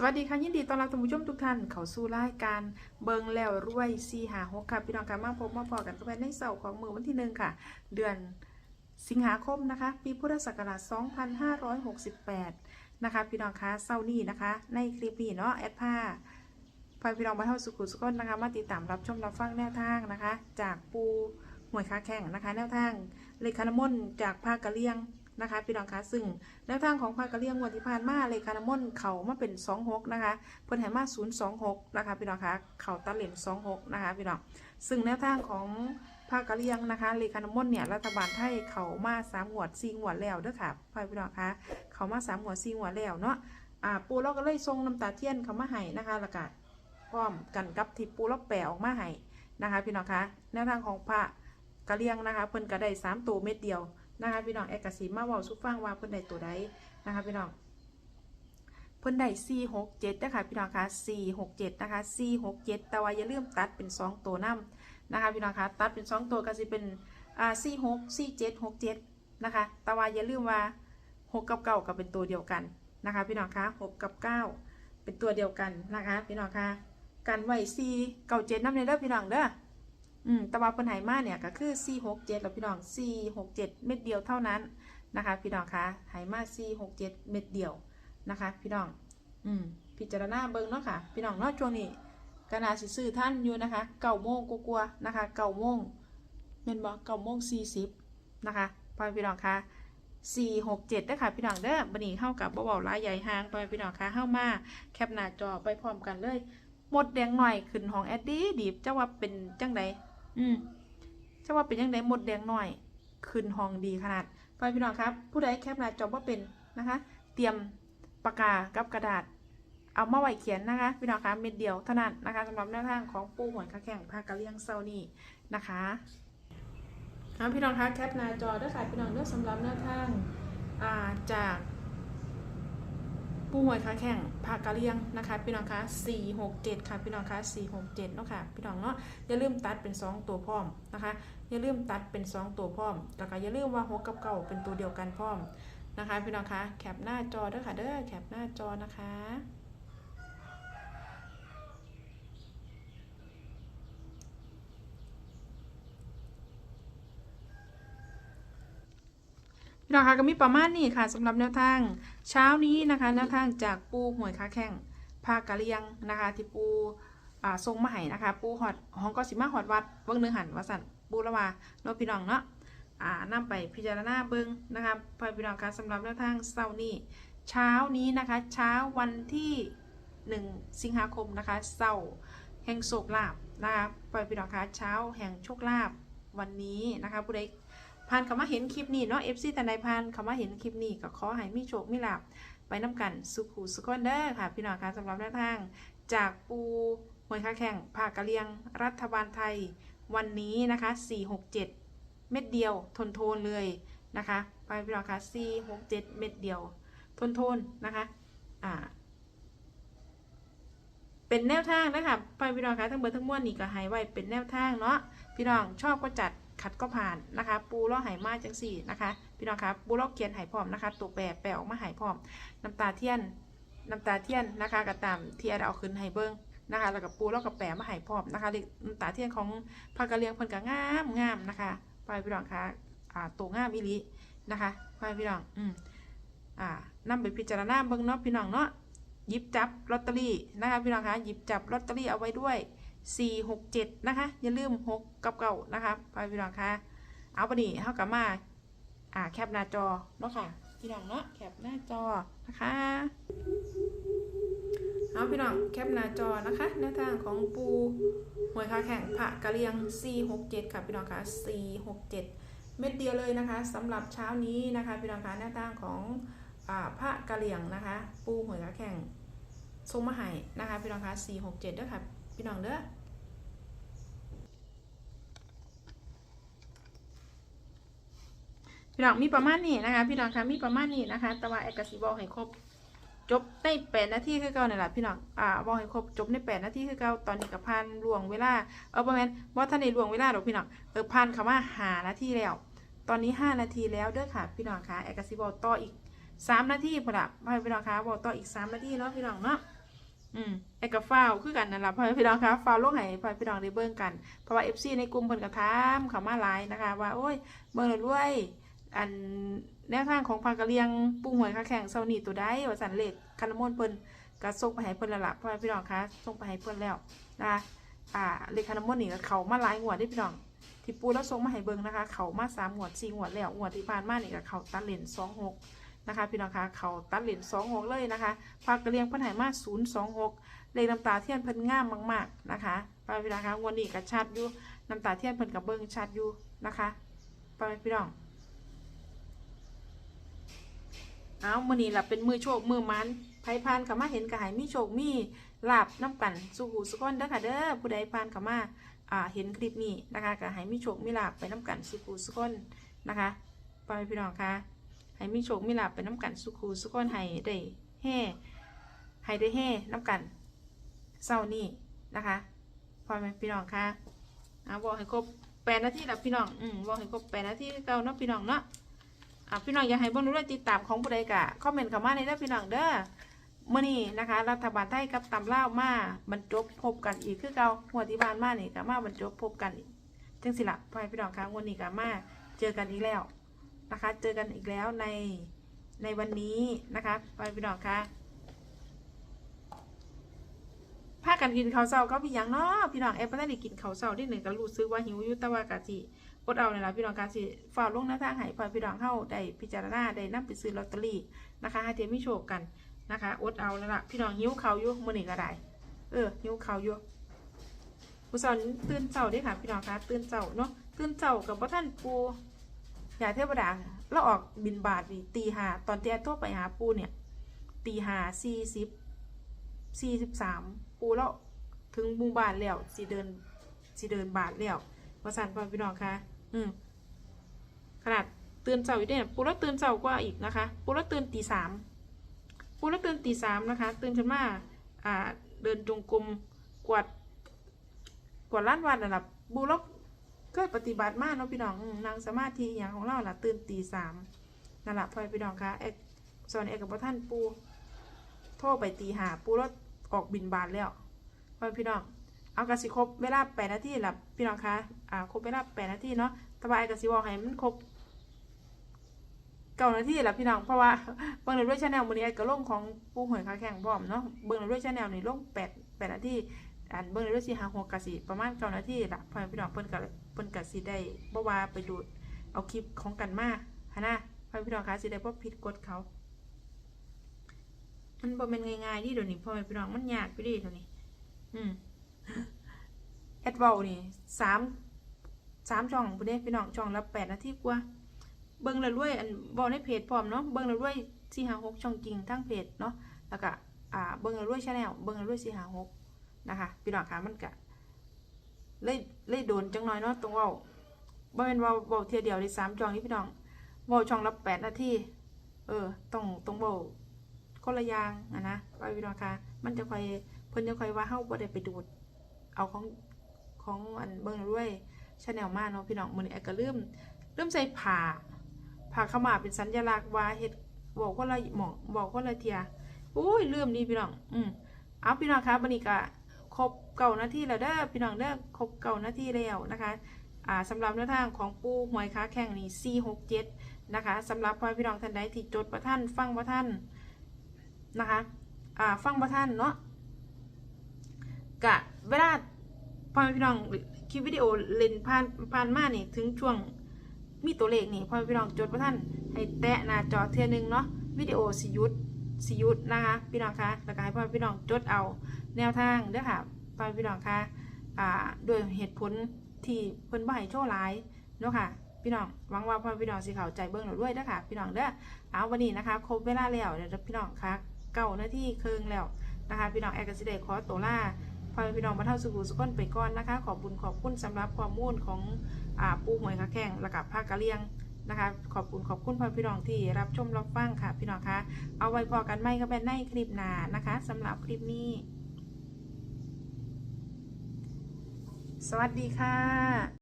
สวัสดีค่ะยินดีต้อนรับท่านผู้ชมทุกท่านเข้าสู่รายการเบิงแล้วรวยซีหาหกค่ะพี่น้องค่ะมาพบมาพอกันกันในเสาร์ของมือวันที่หนึ่งค่ะ เดือนสิงหาคมนะคะ ปีพุทธศักราช 2568 นะคะพี่น้องคะเสาร์นี้นะคะ ในคลิปนี้เนาะแอดผ้าพาพี่น้องมาเท่าสุขุสุขนนะคะ มาติดตามรับชมรับฟังแนวทางนะคะ จากปูหวยค้าแข่งนะคะ แนวทางเลขานมนจากภาคกะเลียง นะคะพี่น้องคะซึ่งแนวทางของภาคกะเลียงวันที่ผ่านมาเลยคานามอนเขามาเป็น 26 นะคะเพิ่นให้มา 026 นะคะพี่น้องคะเขาตะเหล่น26 นะคะพี่น้องซึ่งแนวทางของภาคกะเลียงนะคะเลขานามอนเนี่ยรัฐบาลไทยเขามา3หวด4หวดแล้วเด้อค่ะพี่น้องคะเขามา3หวด4หวดแล้วเนาะอ่าปูเราก็เลยส่งน้ำตาเทียนเขามาให้นะคะแล้วก็พร้อมกันกับที่ปูเราแปะออกมาให้นะคะ พี่น้องคะแนวทางของพระกะเลียงนะคะเพิ่นก็ได้3ตัวเม็ดเดียว นะคะพี่น้องแอกกสีมาเว้าสุฟังว่าเพิ่นได้ตัวใดนะคะพี่น้องเพิ่นได้4 6 7นะคะพี่น้องคะ4 6 7นะคะ4 6 7แต่ว่าอย่าลืมตัดเป็น 2 ตัวนํนะคะพี่น้องคะตัดเป็น 2 ตัวก็สิเป็นอ่า4 6 4 7 6 7นะคะแต่ว่าอย่าลืมว่า 6 กับ9ก็เป็นตัวเดียวกันนะคะพี่น้องคะ6 กับ 9 เป็นตัวเดียวกันนะคะพี่น้องคะกันไว้4 9 7นำในเด้อพี่น้องเด้อ อืมแตะวันปัญหามาเนี่ยก็คือ4 6 7แล้วพี่น้อง4 6 7 เม็ดเดียวเท่านั้นนะคะ พี่น้องคะไหมา4 6 7 เม็ดเดียวนะคะ พี่น้อง อืมพิจารณาเบิ่งเนาะค่ะ พี่น้องเนาะช่วงนี้ก็น่าสิซื้อท่านอยู่นะคะเก้าโมงกลัวๆนะคะเก้าโมงเม่นบอกเก้าโมงสี่สิบนะคะพอพี่น้องคะสี่หกเจ็ดเด้อค่ะพี่น้องเด้อบันนี้เข้ากับบ่เบาๆหลายใหญ่หางไปพี่น้องคะเข้ามาแคปหน้าจอไปพร้อมกันเลย หมดแดงหน่อยขึ้นของแอดดี้ดีบเจ้าว่าเป็นจังใด อืมจะว่าเป็นยังไงหมดแดงหน่อย ขึ้นห้องดีขนาดไปพี่น้องครับ ผู้ใดแคปหน้าจอว่าเป็นนะคะ เตรียมปากกากับกระดาษ เอามาไว้เขียนนะคะ พี่น้องคะเม็ดเดียวเท่านั้นนะคะสำหรับแนวทางของปูหวยขาแข่งภาคกะเลียงเซานี่นะคะเอาพี่น้องคะแคปหน้าจอด้วยค่ะพี่น้องเลือกสำหรับแนวทางจาก ปูหวยค้าแข่งภาคกะเลียงนะคะพี่น้องคะ4 6 7 ค่ะพี่น้องคะ4 6 7เนาะค่ะพี่น้องเนาะอย่าลืมตัดเป็น 2 ตัวพร้อมนะคะอย่าลืมตัดเป็น 2 ตัวพร้อมแล้วก็อย่าลืมว่า6กับเก่าเป็นตัวเดียวกันพร้อมนะคะพี่น้องคะแคปหน้าจอเด้อค่ะเด้อแคปหน้าจอนะคะ พี่น้องคะก็มีประมาณนี้ค่ะสำหรับแนวทางเช้านี้นะคะแนวทางจากปูหวยค้าแข่งภาคกะเลียงนะคะ ที่ปูทรงมาให้นะคะ ปูหอดห้องก็สิมาหอดวัดเบิ้งหนึงหันว่าสั่นปูละวาเนาะพี่น้องเนาะอ่านำไปพิจารณาเบิ้งนะคะพอพี่น้องคะสำหรับแนวทางเช้านี้ เช้านี้นะคะ เช้าวันที่ 1 สิงหาคมนะคะเสาร์แห่งโชคลาภนะคะปล่อยพี่น้องคะเช้าแห่งโชคลาภวันนี้นะคะผู้ใด ผ่านเข้ามาเห็นคลิปนี้เนาะ FC แต่ใดผ่านเข้ามาเห็นคลิปนี้ก็ขอให้มีโชคมีลาภไปน้ำกันสุขูสุขคนเด้อค่ะ พี่น้องคะสำหรับแนวทาง จากปูหวยค้าแข่งภาคกะเลียง รัฐบาลไทย วันนี้นะคะ 467 เม็ดเดียวทนโทนเลยนะคะ ไปพี่น้องคะ467 เม็ดเดียว ทนโทนนะคะอ่าเป็นแนวทางนะคะไปพี่น้องคะทั้งเบอร์ทั้งมวลนี่ก็ให้ไว้เป็นแนวทางเนาะพี่น้องชอบก็จัด ขัดก็ผ่านนะคะ ปูล้อไหมาจังสี่นะคะ พี่น้องคะปูล้อเขียนไหพร้อมนะคะตัวแปรแปรออกมาไหพร้อม น้ำตาเทียนน้ำตาเทียนนะคะกระตามเทียนเอาขึ้นให้เบิ้งนะคะแล้วก็ปูแล้วก็แปะมาให้พร้อมนะคะน้ำตาเทียนของภาคกะเลียงเพิ่นก็งามงามนะคะไปพี่น้องคะอ่าตัวงามอีลีนะคะไปพี่น้องอืมอ่านำไปพิจารณาเบิ่งเนาะพี่น้องเนาะหยิบจับลอตเตอรี่นะคะพี่น้องคะหยิบจับลอตเตอรี่เอาไว้ด้วย 4 6 7นะคะ อย่าลืม6กับเก่านะคะไปพี่น้องคะเอาปนี่เท่ากับมาอ่าแคปหน้าจอเนาะค่ะพี่น้องเนาะแคปหน้าจอนะคะเอาพี่น้องแคปหน้าจอนะคะแนวทางของปูหวยคาแข่งผะกะเลียง 4 6 7 ค่ะพี่น้องคะ4 6 7 เม็ดเดียวเลยนะคะสำหรับเช้านี้นะคะพี่น้องคะแนวทางของอ่าพระกะเหลี่ยงนะคะ ปูหวยกระแข่งทรงมาใหายนะคะพี่น้องคะสี่หกเจ็ดด้วยค่ะพี่น้องเด้อ พี่น้องมีประมาณนี้นะคะ พี่น้องคะมีประมาณนี้นะคะ แต่ว่าเอกสิบอกให้ครบ จบในแปดนาทีคือเก่านี่แหละพี่น้องอ่าบอกให้ครบจบในแปดนาทีคือเก่าตอนนี้กับพันลวงเวลาเออประมาณว่าท่านในลวงเวลาหรอกพี่น้องเออพันคำว่าหานาทีแล้ว ตอนนี้ห้านาทีแล้วเด้อค่ะ พี่น้องคะเอกสิบอกต่ออีกสามนาทีพอละพี่น้องคะบอกต่ออีกสามนาทีเนาะพี่น้องเนาะอืมไอ้กับฟ้าวคือกันนั่นล่ะพ่อพี่น้องคะฟ้าวลงให้พ่อแม่พี่น้องได้เบิ่งกัน เพราะว่า FC ในกลุ่มเพิ่นก็ถามเขามาหลายนะคะ ว่าโอ้ยเบิ่งรวย อันแนวทางของพากะเลียงปูหวยค่าแข่งเซานีตัวใดว่าสันเลขคันน้ำมนเพิ่นก็ส่งไปให้เพิ่นล้วล่ะพ่อพี่น้องคะส่งไปให้เพิ่นแล้วนะอ่าเลขคันน้ำมนนี่เขามาหลายงวดเด้พี่น้องที่ปูแล้วส่งมาให้เบิ่งนะคะ เขามาสามงวสี่งวแล้วงวที่ผ่านมานี่ก็เขาตัดเลนสองหกนะคะพี่น้องคะเขาตัดเลนสองหกเลยนะคะพากระเลียงเพิ่นให้มาศูนย์สองหกเลขน้ำตาเทียนเพิ่นงามมาก ๆนะคะพ่อพี่น้องคะวดนี้ก็ชัดอยู่น้ำตาเทียนเพิ่นกับเบิ่งชัดอยู่นะคะพ่อพี่น้อง เอามื้อนี้ล่ะเป็นมือโชคมือมันไผพานเขามาเห็นก็ให้มีโชคมีลาบน้ำกันสู่หูสุกคนเด้อค่ะเด้อผู้ใดพานเขามาอ่าเห็นคลิปนี้นะคะก็ให้มีโชคมีลาบไปน้ำกันสู่หูสุกคนนะคะพ่อแม่พี่น้องคะให้มีโชคมีลาบไปน้ำกันสู่หูสุกคนให้ได้แห่ให้ได้แห่น้ำกันเศร้านี้นะคะพ่อแม่พี่น้องคะเอาบอกให้ครบแปดนาทีแล้วพี่น้อง อืมบอกให้ครบแปดนาทีเก่าเนาะพี่น้องเนาะ อะพี่น้องอยากให้บิ่งรู้ด้วยติดตามของผู้ใดกะคอมเมนต์เข้ามาในเด้อพี่น้องเด้อเมื้อนี้นะคะ รัฐบาลไทยกับตำล่าวมาบรรจบพบกันอีกคือเก่าหัวที่บ้านมานี่ก็มาบรรจบพบกันจังสิละพ่อพี่น้องคะวันนี้ก็มาเจอกันอีกแล้วนะคะ เจอกันอีกแล้วในในวันนี้นะคะพ่อพี่น้องคะพากันกินข้าวเช้าก็พี่ยังเนาะพี่น้องแอปเปิ้ลได้กินข้าวเช้าที่หนึ่งก็รู้สึกว่าหิวอยู่แต่ว่ากะสิ อดเอาเนี่ยละพี่น้องการสิฝ่ากลงหน้าทางให้พอพี่น้องเข้าได้พิจารณาได้นำไปซื้อลอตเตอรี่นะคะให้เทียมมิโชคกันนะคะอดเอาแล้วล่ะพี่น้องหิ้วเขาอยู่มื้อนี้ก็ได้เออหิ้วเขาอยู่ผู้สอนตื่นเช้าด้ค่ะพี่น้องคะตื่นเช้าเนาะตื่นเช้ากับพ่ท่านปูอย่าเทวดาเราออกบินบาทนี่ตีหาตอนเที่แอดโทรไปหาปูเนี่ยตีหาสี่สิบสี่สิบสามปูแล้วถึงหมู่บ้านแล้วสิเดินสิเดินบาทแล้วว่าสันพอพี่น้องคะ อืมขนาดตื่นเช้าอยู่เนี่ยปูแล้วตื่นเช้ากว่าอีกนะคะปูแล้วตื่นตีสามปูแล้วตื่นตีสามนะคะ ตื่นขึ้นมาอ่า เดินจงกรมกวาดกวาดล้านวันน่ะล่ะปูแล้วก็ปฏิบัติมากเนาะพี่น้องนั่งสมาธิอย่างของเราล่ะตื่นตีสามนั่นแหละพ่อพี่น้องคะเอกสอนเอกกับพ่อท่านปูโทรไปตีหาปูแล้วออกบินบาทแล้วพ่อพี่น้อง เอากระสิครบเวลาแปดนาทีละพี่น้องคะอ่าครบเวลาแปดนาทีเนาะแตบายกระสิบอกให้มันครบเก้านาทีละพี่น้องเพราะว่าเบิ่งในด้วยชาแนลมื้อนี้ไอ้ก็ลงของปูหวยขาแข่งพร้อมเนาะเบิ่งในด้วยชาแนลนี่ลงแปดแปดนาทีอันเบิ่งในด้วยสิหาหัวกระสิประมาณเก้านาทีละพอพี่น้องเพิ่นก็เพิ่นก็สิได้บ่ว่าไปดูเอาคลิปของกันมาหนนะพอพี่น้องคะสิได้พบผิดกฎเขา มันบ่แม่นง่ายๆนี่เดี๋ยวนี้พ่อพี่น้องมันยากไปดิเดี๋ยวนี้อืม แอดเวลนี่สามสามช่องพุ่นเด้พี่น้องช่องละแปดนาทีกว่าเบิ่งล้วรวยอันบอกในเพจพร้อมเนาะเบิ่งล้วรวยสี่หาหกช่องจริงทั้งเพจเนาะแล้วก็อ่าเบิ่งล้วรวยชาแนลเบิ่งล้วรวยสี่หาหกนะคะพี่น้องคะมันก็เลยเลยโดนจังน้อยเนาะตรงว้าบ่เป็นเว่าเว้าเทียเดียวเลยสามช่องนี้พี่น้องเว้าช่องละแปดนาทีเออต้องต้องเว้าคนละย่างอะนะว่าพี่น้องคะมันจะคอยเพิ่นจะคอยว่าเฮ้าบ่ได้ไปดูด เอาของของอันเบิ่งแล้วยชาแนลมาเนาะพี่น้องมือนี้แอดก็ลืมเริ่มใส่ผ่าผ่าขมาเป็นสัญลักษณ์ว่าเฮ็ดบอกคนละหมองบอกคนละเทียอุ้ยเริ่มดีพี่น้อง อืมเอาพี่น้องคะบันนี้ก็ครบเก่านาทีแล้วเด้อพี่น้องเด้อครบเก่านาทีแล้วนะคะอ่าสำหรับแนวทางของปูหวยค้าแข่งนี่ 467 นะคะสำหรับพ่อพี่น้องท่านใดที่จดประท่านฟังประท่านนะคะอ่าฟังประท่านเนาะกะ เวลาพ่อพี่น้องคลิปวิดีโอเล่นผ่านผ่านมานี่ถึงช่วงมีตัวเลขนี่พ่อพี่น้องจดประท่านให้แตะหน้าจอเทือหนึงเนาะวิดีโอสิยุดสิยุดนะคะพี่น้องคะแล้วก็ให้พ่อพี่น้องจดเอาแนวทางเด้อค่ะพ่อพี่น้องคะอ่าด้วยเหตุผลที่เพิ่นบ่ให้โชว์หลายเนาะค่ะพี่น้องหวังว่าพ่อพี่น้องสิเข้าใจเบิ่งเราด้วยเด้อค่ะพี่น้องเด้อเอาวันนี้นะคะครบเวลาแล้วเดี๋ยวพี่น้องคะเก้าหน้าที่เครึ่งแล้วนะคะ พี่น้องแอร์กสิเดขอตัวลา พ่อพี่น้องมาเท่าสุขุสุขนไปก่อนนะคะ ขอบคุณขอบคุณสำหรับความมุ่นของอ่าปูหวยขาแข้งระกับภาคกะเลียงนะคะ ขอบคุณขอบคุณพ่อพี่น้องที่รับชมรับฟังค่ะ พี่น้องคะเอาไว้พอกันไหมก็เป็นในคลิปหน้านะคะสำหรับคลิปนี้ สวัสดีค่ะ